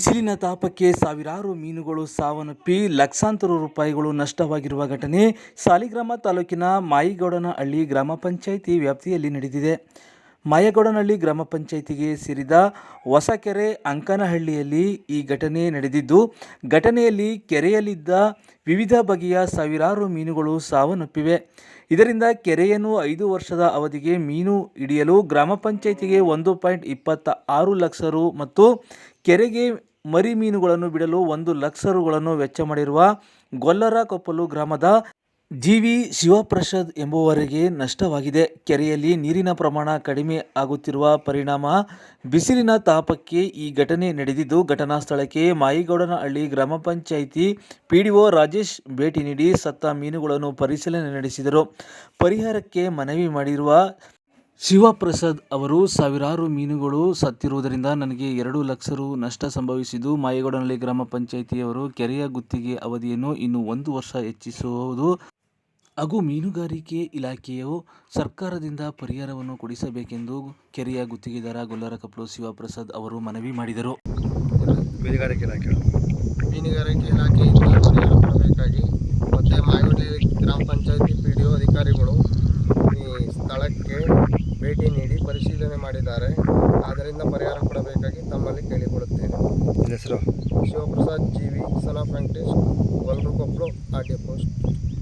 ಬಿಸಿಲಿನ ತಾಪಕ್ಕೆ ಸಾವಿರಾರು ಮೀನುಗಳು ಸಾವನ್ನಪ್ಪಿ ಲಕ್ಷಾಂತರ ರೂಪಾಯಿಗಳು ನಷ್ಟವಾಗಿರುವ ಘಟನೆ ಸಾಲಿಗ್ರಾಮ ತಾಲೂಕಿನ ಮಾಯಿಗೌಡನಹಳ್ಳಿ ಗ್ರಾಮ ಪಂಚಾಯಿತಿ ವ್ಯಾಪ್ತಿಯಲ್ಲಿ ನಡೆದಿದೆ. ಮಾಯಗೌಡನಹಳ್ಳಿ ಗ್ರಾಮ ಪಂಚಾಯಿತಿಗೆ ಸೇರಿದ ಹೊಸಕೆರೆ ಅಂಕನಹಳ್ಳಿಯಲ್ಲಿ ಈ ಘಟನೆ ನಡೆದಿದ್ದು, ಘಟನೆಯಲ್ಲಿ ಕೆರೆಯಲ್ಲಿದ್ದ ವಿವಿಧ ಬಗೆಯ ಸಾವಿರಾರು ಮೀನುಗಳು ಸಾವನ್ನಪ್ಪಿವೆ. ಇದರಿಂದ ಕೆರೆಯನ್ನು ಐದು ವರ್ಷದ ಅವಧಿಗೆ ಮೀನು ಹಿಡಿಯಲು ಗ್ರಾಮ ಪಂಚಾಯಿತಿಗೆ ಒಂದು ಪಾಯಿಂಟ್ ಇಪ್ಪತ್ತ ಆರು ಲಕ್ಷ ರು ಮತ್ತು ಕೆರೆಗೆ ಮರಿ ಮೀನುಗಳನ್ನು ಬಿಡಲು ಒಂದು ಲಕ್ಷ ರುಗಳನ್ನು ವೆಚ್ಚ ಮಾಡಿರುವ ಗೊಲ್ಲರ ಕೊಪ್ಪಲು ಗ್ರಾಮದ ಜಿವಿ ಶಿವಪ್ರಸಾದ್ ಎಂಬುವರಿಗೆ ನಷ್ಟವಾಗಿದೆ. ಕೆರೆಯಲ್ಲಿ ನೀರಿನ ಪ್ರಮಾಣ ಕಡಿಮೆ ಆಗುತ್ತಿರುವ ಪರಿಣಾಮ ಬಿಸಿಲಿನ ತಾಪಕ್ಕೆ ಈ ಘಟನೆ ನಡೆದಿದ್ದು, ಘಟನಾ ಸ್ಥಳಕ್ಕೆ ಮಾಯಿಗೌಡನಹಳ್ಳಿ ಗ್ರಾಮ ಪಂಚಾಯಿತಿ ಪಿಡಿಒ ರಾಜೇಶ್ ಭೇಟಿ ನೀಡಿ ಸತ್ತ ಮೀನುಗಳನ್ನು ಪರಿಶೀಲನೆ ನಡೆಸಿದರು. ಪರಿಹಾರಕ್ಕೆ ಮನವಿ ಮಾಡಿರುವ ಶಿವಪ್ರಸಾದ್ ಅವರು ಸಾವಿರಾರು ಮೀನುಗಳು ಸತ್ತಿರುವುದರಿಂದ ನನಗೆ ಎರಡು ಲಕ್ಷ ರು ನಷ್ಟ ಸಂಭವಿಸಿದ್ದು. ಮಾಯಗೌಡನಹಳ್ಳಿ ಗ್ರಾಮ ಪಂಚಾಯಿತಿಯವರು ಕೆರೆಯ ಗುತ್ತಿಗೆ ಅವಧಿಯನ್ನು ಇನ್ನು ಒಂದು ವರ್ಷ ಹೆಚ್ಚಿಸುವುದು. ಹಾಗೂ ಮೀನುಗಾರಿಕೆ ಇಲಾಖೆಯು ಸರ್ಕಾರದಿಂದ ಪರಿಹಾರವನ್ನು ಕೊಡಿಸಬೇಕೆಂದು ಕೆರೆಯ ಗುತ್ತಿಗೆದಾರ ಗೊಲ್ಲರ ಕಪ್ಲು ಶಿವಪ್ರಸಾದ್ ಅವರು ಮನವಿ ಮಾಡಿದರು. ಮೀನುಗಾರಿಕೆ ಇಲಾಖೆ. ಮೀನುಗಾರಿಕೆ ಇಲಾಖೆಯಿಂದ ಪರಿಹಾರ ಕೊಡಬೇಕಾಗಿ ಮತ್ತು ಮಾಯಗೊಂಡಿ ಗ್ರಾಮ ಪಂಚಾಯತಿ ಪಿ ಡಿ ಒ ಅಧಿಕಾರಿಗಳು ಪರಿಶೀಲನೆ ಮಾಡಿದ್ದಾರೆ. ಆದ್ದರಿಂದ ಪರಿಹಾರ ಕೊಡಬೇಕಾಗಿ ತಮ್ಮಲ್ಲಿ ಕೇಳಿಕೊಳ್ಳುತ್ತೇನೆ. ಹೆಸರು? Shivaprasad G V son of Venkatesh ವಲ್ರು Koppalu D post.